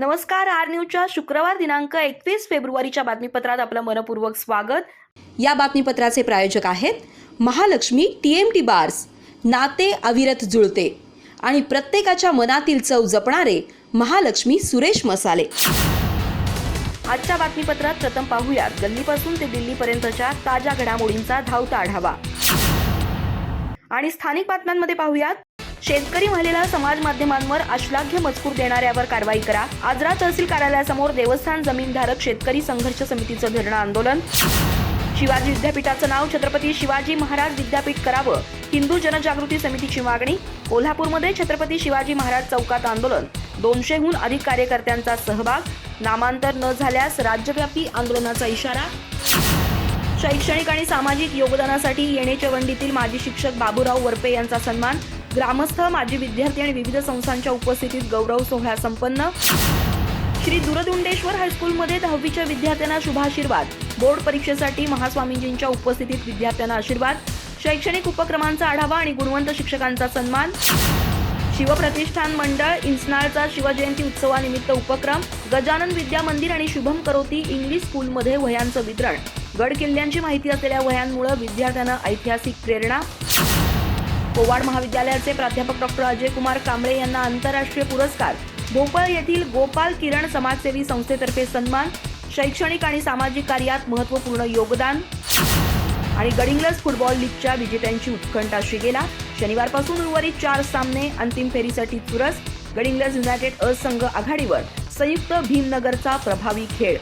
नमस्कार आर न्यूजच्या शुक्रवार दिनांक एकवीस फेब्रुवारीच्या बातमीपत्रात आपलं मनपूर्वक स्वागत. या बातमीपत्राचे प्रायोजक आहेत Mahalakshmi T M T bars नाते अविरत जुळते आणि प्रत्येकाच्या मनातील चव जपणारे महालक्ष्मी सुरेश मसाले. आजच्या बातमीपत्रात प्रथम पाहूयात गल्लीपासून ते दिल्लीपर्यंतच्या ताज्या घडामोडींचा धावता आढावा. आणि स्थानिक बातम्यांमध्ये पाहूयात शेतकरी महिलेला समाज माध्यमांवर अश्लाघ्य मजकूर देणाऱ्यावर कारवाई करा. आजरा तहसील कार्यालयासमोर देवस्थान जमीनधारक शेतकरी संघर्ष समितीचं धरणं आंदोलन. शिवाजी विद्यापीठाचं नाव छत्रपती शिवाजी महाराज विद्यापीठ करावं. हिंदू जनजागृती समितीची मागणी कोल्हापूरमध्ये छत्रपती शिवाजी महाराज चौकात आंदोलन. दोनशेहून अधिक कार्यकर्त्यांचा सहभाग नामांतर न झाल्यास राज्यव्यापी आंदोलनाचा इशारा. शैक्षणिक आणि सामाजिक योगदानासाठी येणे चवंडीतील माजी शिक्षक बाबूराव वरपे यांचा सन्मान. ग्रामस्थ माजी विद्यार्थी आणि विविध संस्थांच्या उपस्थितीत गौरव सोहळा संपन्न. श्री दूरदुंडेश्वर हायस्कूलमध्ये दहावीच्या विद्यार्थ्यांना शुभाशीर्वाद. बोर्ड परीक्षेसाठी महास्वामीजींच्या उपस्थितीत विद्यार्थ्यांना आशीर्वाद. शैक्षणिक उपक्रमांचा आढावा आणि गुणवंत शिक्षकांचा सन्मान. शिवप्रतिष्ठान मंडळ इन्स्नाळचा शिवजयंती उत्सवानिमित्त उपक्रम. गजानन विद्या मंदिर आणि शुभम करोती इंग्लिश स्कूलमध्ये वह्यांचं वितरण. गड किल्ल्यांची माहिती असलेल्या वह्यांमुळे विद्यार्थ्यांना ऐतिहासिक प्रेरणा. कोवाड महाविद्यालयाचे प्राध्यापक डॉक्टर अजय कुमार कांबळे यांना आंतरराष्ट्रीय पुरस्कार. भोपाळ येथील गोपाल किरण समाजसेवी संस्थेतर्फे सन्मान शैक्षणिक आणि सामाजिक कार्यात महत्त्वपूर्ण योगदान. आणि गडिंग्लज फुटबॉल लीगच्या विजेत्यांची उत्कंठा शिगेला. शनिवारपासून उर्वरित चार सामने अंतिम फेरीसाठी चुरस. गडिंग्लज युनायटेड अ संघ आघाडीवर. संयुक्त भीमनगरचा प्रभावी खेळ.